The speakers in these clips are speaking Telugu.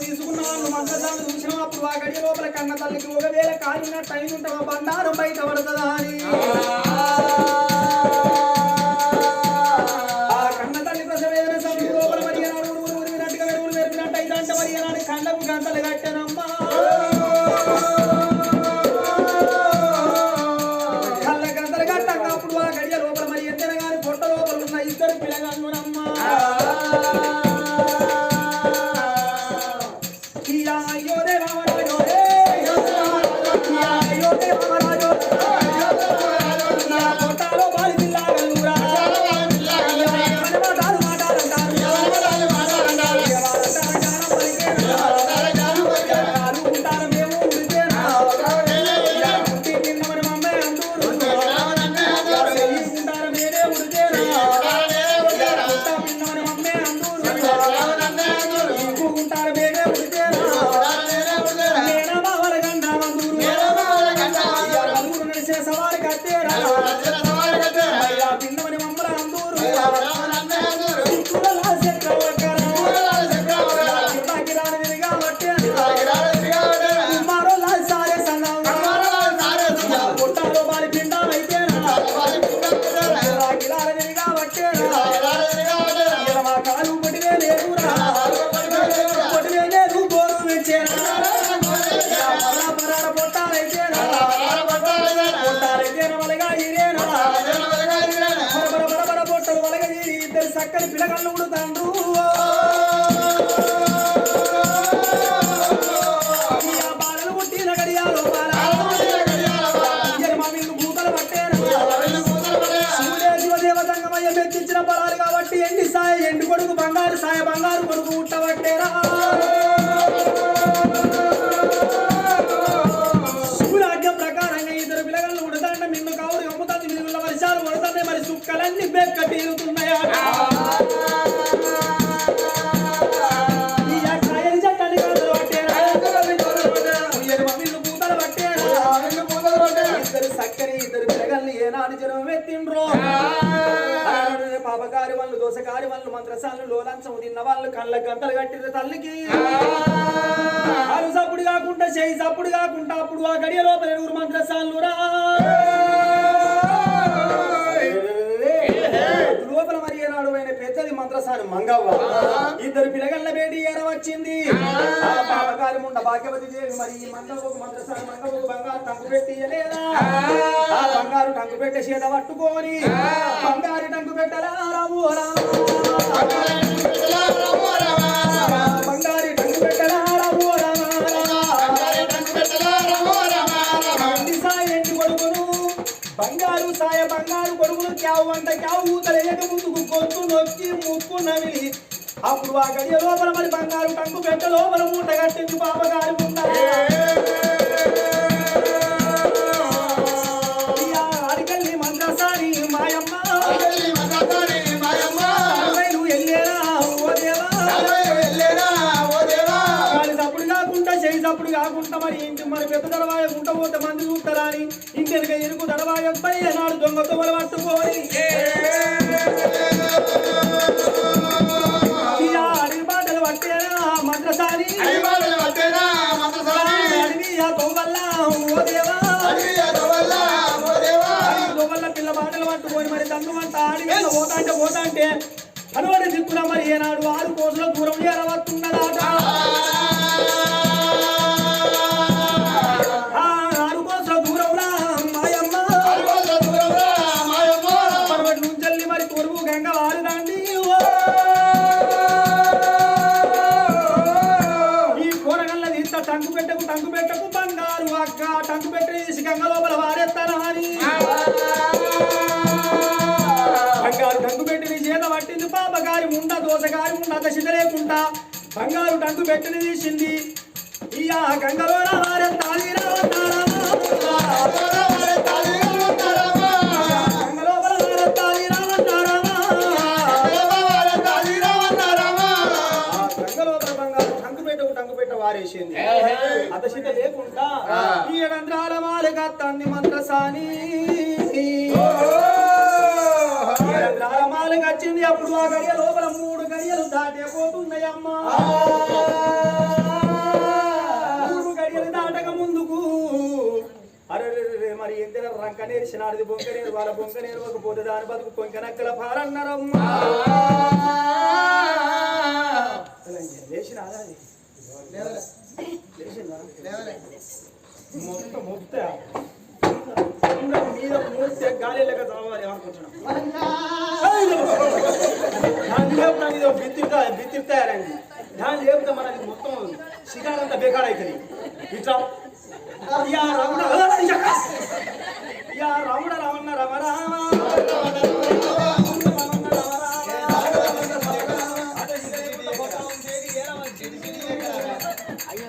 తీసుకున్న వాళ్ళు మంత్రసాన్ని చూసిన అప్పుడు ఆ గడి లోపల కన్న తల్లికి ఒకవేళ కాలిన టైం ఉంటావా బండారం బయట పడుతుందా అని. పిల్లగాళ్ళు ఏనాడు జనం ఎత్తిండ్రో? ఆనాడు పాపకారి వాళ్ళు దోసకారి వాళ్ళు మంత్రసాలు లోలాంచం తిన్న వాళ్ళు కళ్ళ గంటలు కట్టిన తల్లికి. ఆరు సప్పుడు కాకుండా చేయి సప్పుడు కాకుండా అప్పుడు ఆ గడియ లోపల ఎరుగురు మంత్రసాలు రా. లోపల మరి ఏనాడు అయిన పెద్దది మంత్రసాని మంగవ్వ. ఇద్దరు పిల్లగల్ల బేటి ఏర వచ్చింది? ఆ. పాపకారి ముండ భాగ్యవతి దేవి మరి ఈ మంగవ్వకు మంత్రసాని మంగవ్వకు బంగారు టంకు పెట్టి ఇయ్యలేదా ఆ బంగారు టంకు పెట్టే చేత పట్టుకొని బంగారు టంకు పెట్టలా? రాము బంగారు అప్పుడు ఆ గడియ లోపల మరి బంగారు టంకు పెట్ట లోపల మూట పాపగారి ముందర. ఇయ్యా అడిగల్లి మంత్రసారి మాయమ్మ. సప్పుడు కాకుండా మరి ఇంటి మరి పెద్ద దడవాయ గుంట పోతే మంది చూస్తారా అని ఇంకెనక ఎరుకు దడవాయ పై నాడు దొంగ తొమ్మలు లోపల పిల్ల బాటలు పట్టుకొని మరి దండు అంట ఆడి పోతా అంటే పోతా అంటే అనువడి దిక్కున మరి ఏనాడు ఆరు కోసుల దూరం ఎరవత్తున్నదాట బంగారు టంగు పెట్టిని తీసింది ఇయా గంగలో వారెత్తాలి గంగలో వారెత్తాలి వారేసింది అంత లేకుండా ఈ రంధ్రాల మాలిక తంది మంత్రసాని వచ్చింది అప్పుడు ఆ గడియ లోపల మూడు దాటేపోతున్నాయమ్మా మూడు గడియలు దాటక ముందుకు. అరే మరి ఎందిన రంక నేర్చినాడిది బొంక నేరు వాళ్ళ బొంక దాని బతుకు పొంకనక్కల పాలన్నారమ్మా లేచిన అది? మొత్తం మీద మూస్తే గాలి లేక చావాలి అనుకుంటున్నాం. దాన్ని లేపుతా ఇది బిత్తిరుతా బిత్తిరుతారండి దాన్ని లేపితే మనకి మొత్తం శిఖరంతా అంతా అవుతుంది ఇట్లా యా రమణ యా రమణ రమణ రమ రామ అయ్యో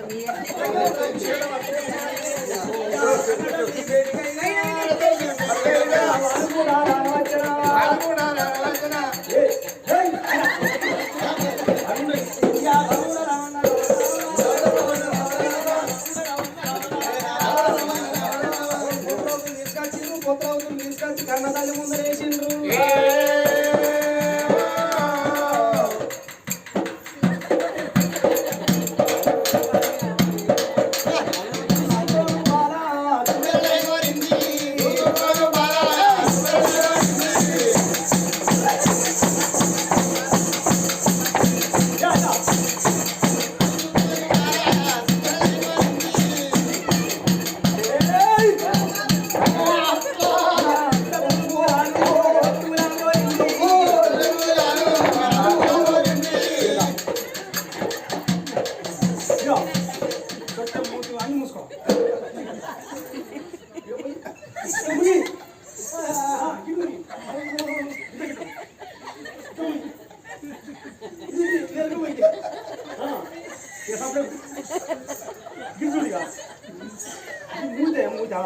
మూతే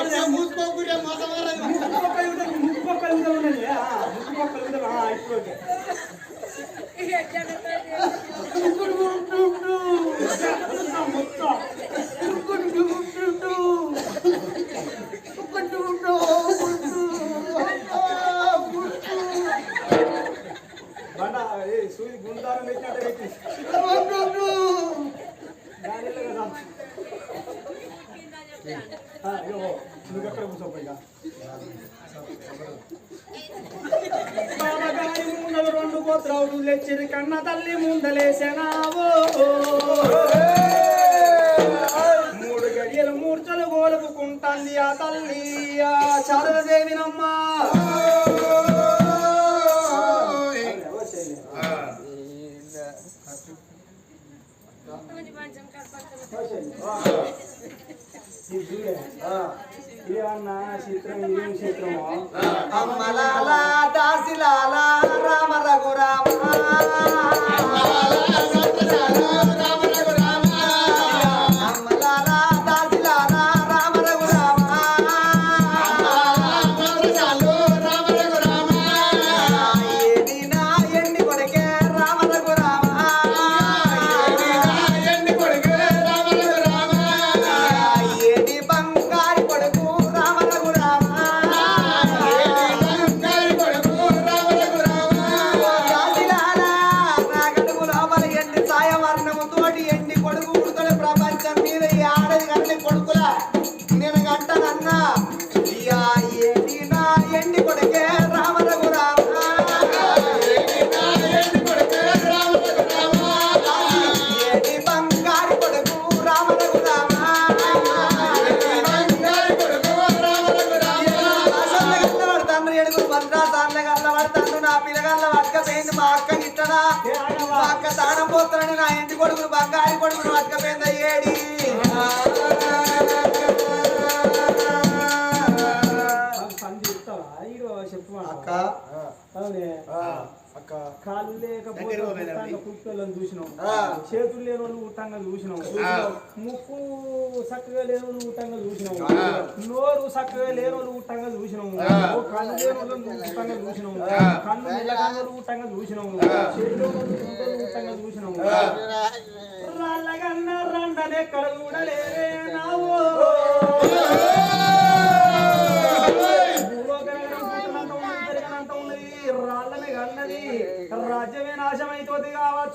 మూత మూసుకోకుండా మోసం ఇప్పుడు బండ ఏ గుండారం పెట్టినట్టు పెట్టి నువ్వు ఎక్కడ ముందలు రెండు గోత్రాలు లెచ్చిరి కన్న తల్లి ముందలేసెనావో మూడు గడియలు మూర్చలు గోలుపుకుంటాంది ఆ తల్లి ఆ శారదేవినమ్మా ఏమన్నా చిత్రం ఏం చిత్రమో అమ్మలాల దాసిలాల రామ రఘురామ అమ్మలాల తాళం పోతానని నా ఇంటి కొడుకును బంగారి కొడుకును అక్క. అవునే. అక్క కాళ్ళు లేకపోతే పుట్టోళ్ళని చూసినాం. చేతులు లేని వాళ్ళు ఉట్టంగా చూసినాం. ముక్కు చక్కగా లేని వాళ్ళు ఉట్టంగా చూసినాం నోరు చక్కగా లేని వాళ్ళు ఉట్టంగా చూసినాం కళ్ళు లేని వాళ్ళు ఉట్టంగా చూసినాం కళ్ళు నిలగాని వాళ్ళు ఉట్టంగా చూసినాం చేతులు ఉట్టంగా చూసినాం. రాళ్ళగన్న రండనే ఎక్కడ చూడలేరే నావో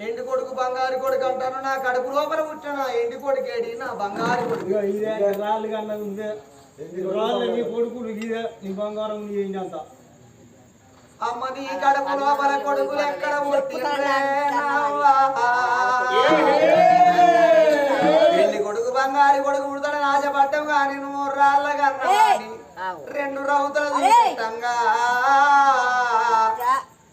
ఎండి కొడుకు బంగారు కొడుకు అంటాను నా కడుపు లోపల పుట్టిన. ఎండి కొడుకేడి నా బంగారు కొడుకు. ఇదే రాళ్ళు కన్నా ఉందే. రాళ్ళ నీ కొడుకులు ఇదే నీ బంగారం నీ ఏంటి అంత. అమ్మ నీ కడుపు లోపల కొడుకులు ఎక్కడ? ఎండి కొడుకు బంగారు కొడుకు పుడతాడని ఆశపడ్డావు కానీ నువ్వు రాళ్ళ కన్నా కానీ రెండు రౌతులు చూపిస్తంగా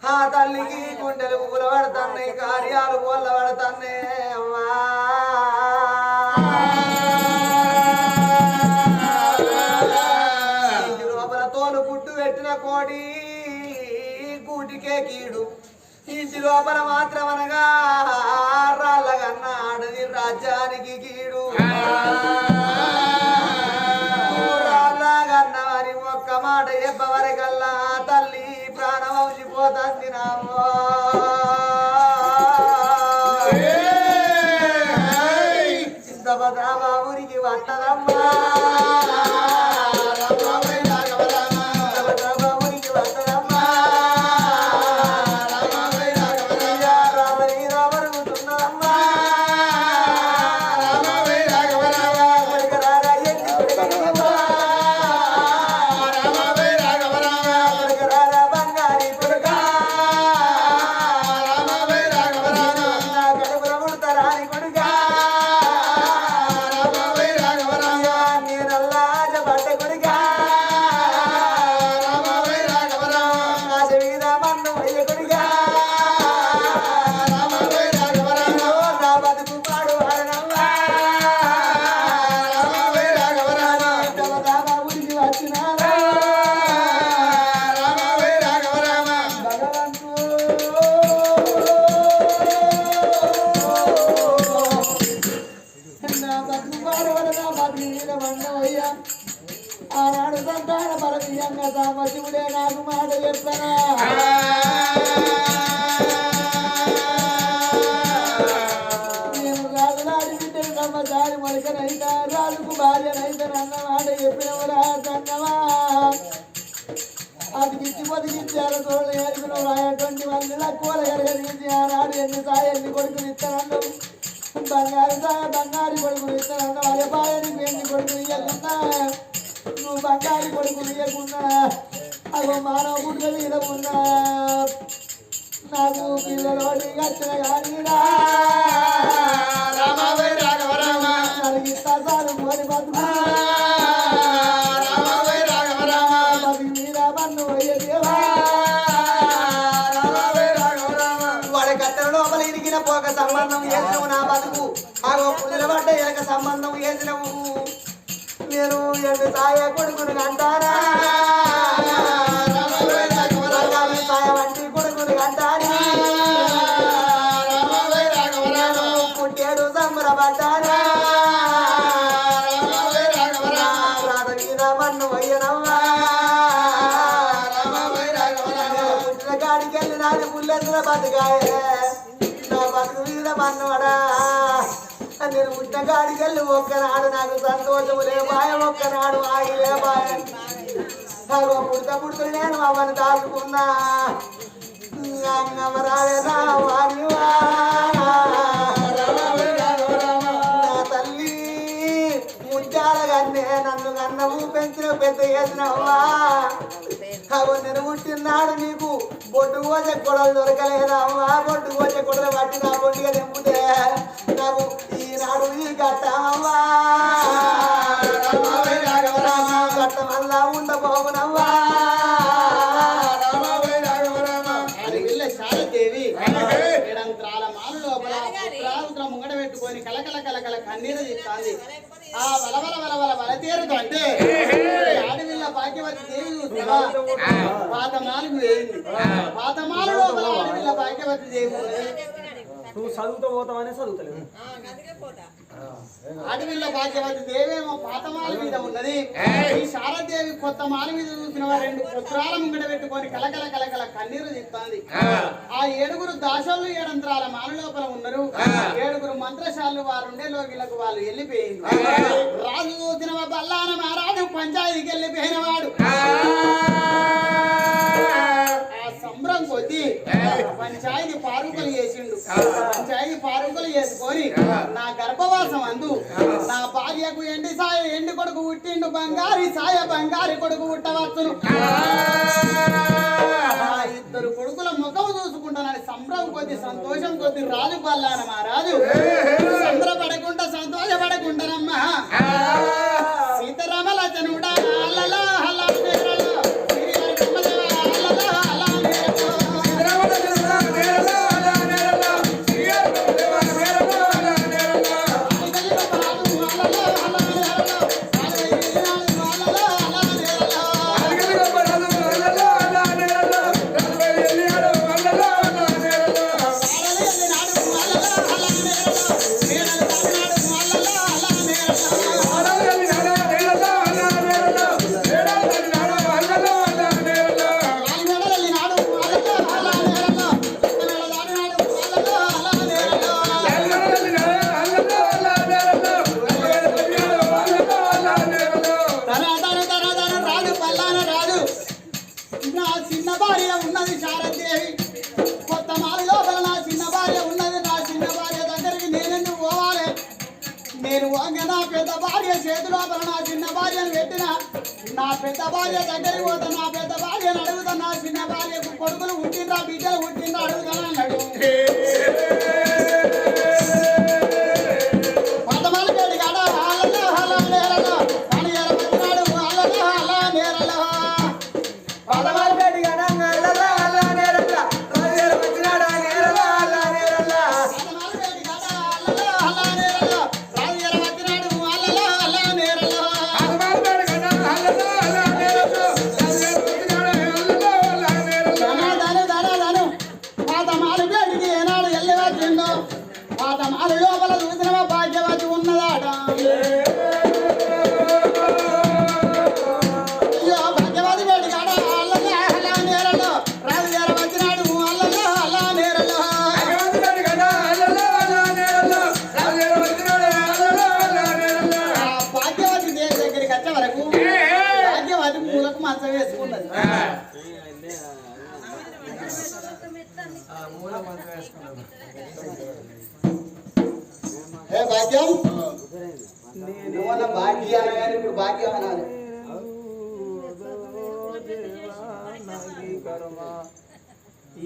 ఆ తల్లికి గుండెలు పువ్వులు పడుతున్నాయి కార్యాలు పూల పడతాన్నే అమ్మా. ఇంటి లోపల తోలు పుట్టు పెట్టిన కోడి కూటికే కీడు ఇంటి లోపల మాత్రం అనగా రాళ్ళగన్నా ఆడది రాజ్యానికి కీడు. రాళ్ళగన్నవని ఒక్క మాట చెప్పవరకల్లా Todas de. అతికిచ్చి బతికిచ్చారు తోడు ఎరుగున రాయటువంటి మంది లక్కువల ఎరగదీసి ఆనాడు ఎన్ని సాయ ఎన్ని కొడుకులు ఇస్తానన్నావు బంగారు సాయ బంగారు కొడుకులు ఇస్తానన్నావు అదే నీకు ఎన్ని కొడుకులు ఇవ్వకున్నా నువ్వు బంగారు కొడుకులు ఇవ్వకున్నా అగో మానవ మీద ఉన్నా నాకు పిల్లలోడి కట్టిన కానీ ఇస్తా సారు పోని బతుకు బతుకు. పుట్టిన పోక సంబంధం చేసినవు నా బతుకు. ఆగో నిలబడ్డ ఎలక సంబంధం చేసినవు నేను ఎండు సాయ కొడుకుని అంటారా సాయ వంటి కొడుకుని అంటారా పుట్టేడు సంబరపడ్డారా మన్ను అయ్యనవ్వా? పుట్టిన కాడికి వెళ్ళి నాది పుల్లెందుల అన్నవాడా నేను పుట్టిన కాడికి ఒక్కనాడు నాకు సంతోషం లే బాయ ఒక్కనాడు ఆగిలే బాయ. నాకు పుడత పుడుతు నేను అవన్నీ దాచుకున్నా. అంగమరాలేదా వారివా నా తల్లి ముత్యాల నన్ను కన్నవు పెంచిన పెద్ద చేసినవ్వా అవు నేను పుట్టినాడు నీకు. బొడ్డు కోసే కొడలు దొరకలేదా? అమ్మా బొడ్డు కోసే కొడలు పట్టి నా బొడ్డుగా తెంపుతే నాకు ఈనాడు ఈ కట్టమవ్వా కట్ట మళ్ళా ఉండబోగునవ్వా కలకల కలకల కన్నీరు తీస్తాంది ఆ వలవల వలవల వల తీరుతో అంటే భాగ్యవతి దేవి చూస్తావా? పాత మాలకు వేయింది పాత మాల లోపల భాగ్యవతి దేవి. నువ్వు చదువుతూ పోతావనే చదువుతలేవు అడవిలో భాగ్యవతి దేవేమో పాతమాల మీద ఉన్నది. ఈ శారదేవి కొత్త మాల మీద చూసిన రెండు పుత్రాల ముంగడ పెట్టుకొని కలకల కలకల కన్నీరు తీస్తాంది ఆ. ఏడుగురు దాసోళ్ళు ఏడంతరాల మాల లోపల ఉన్నారు. ఏడుగురు మంత్రశాలు వారు ఉండే లోకిలకు వాళ్ళు వెళ్ళిపోయింది. రాజు చూసిన బల్లాన మహారాజు పంచాయతీకి వెళ్ళిపోయిన వాడు పంచాయతీ పారుకలు చేసిండు. పంచాయతీ పారుకలు చేసుకొని నా గర్భవాసం అందు నా భార్యకు ఎండి సాయ ఎండి కొడుకు పుట్టిండు బంగారి సాయ బంగారి కొడుకు పుట్టవచ్చును. ఇద్దరు కొడుకుల ముఖం చూసుకుంటానని సంబరం కొద్ది సంతోషం కొద్ది రాజు పల్లాన మా రాజు సంబరపడకుండా సంతోషపడకుంటానమ్మా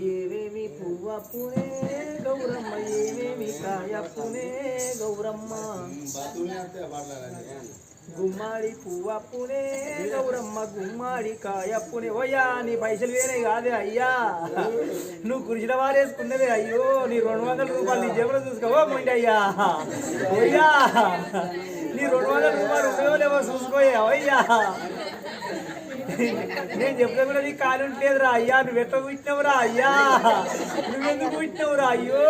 ఏవేమి పువ్వప్పునే గౌరమ్మ ఏవేమి కాయప్పునే గౌరమ్మ. గుమ్మాడి పువ్వప్పునే గౌరమ్మ గుమ్మాడి కాయప్పునే ఓయ్యా నీ పైసలు వేరే కాదే అయ్యా. నువ్వు కురిసిన వారేసుకున్నదే అయ్యో నీ రెండు వందల రూపాయలు నీ జేబులో చూసుకోవా మొండి అయ్యా. ఓయ్యా నీ రెండు వందల రూపాయలు ఉపయోగం చూసుకోయా అయ్యా. నేను చెప్తే కూడా నీ కాలు ఉంటలేదురా అయ్యా నువ్వు ఎట్లా పుట్టినవురా అయ్యా నువ్వెందుకు పుట్టినవురా అయ్యో.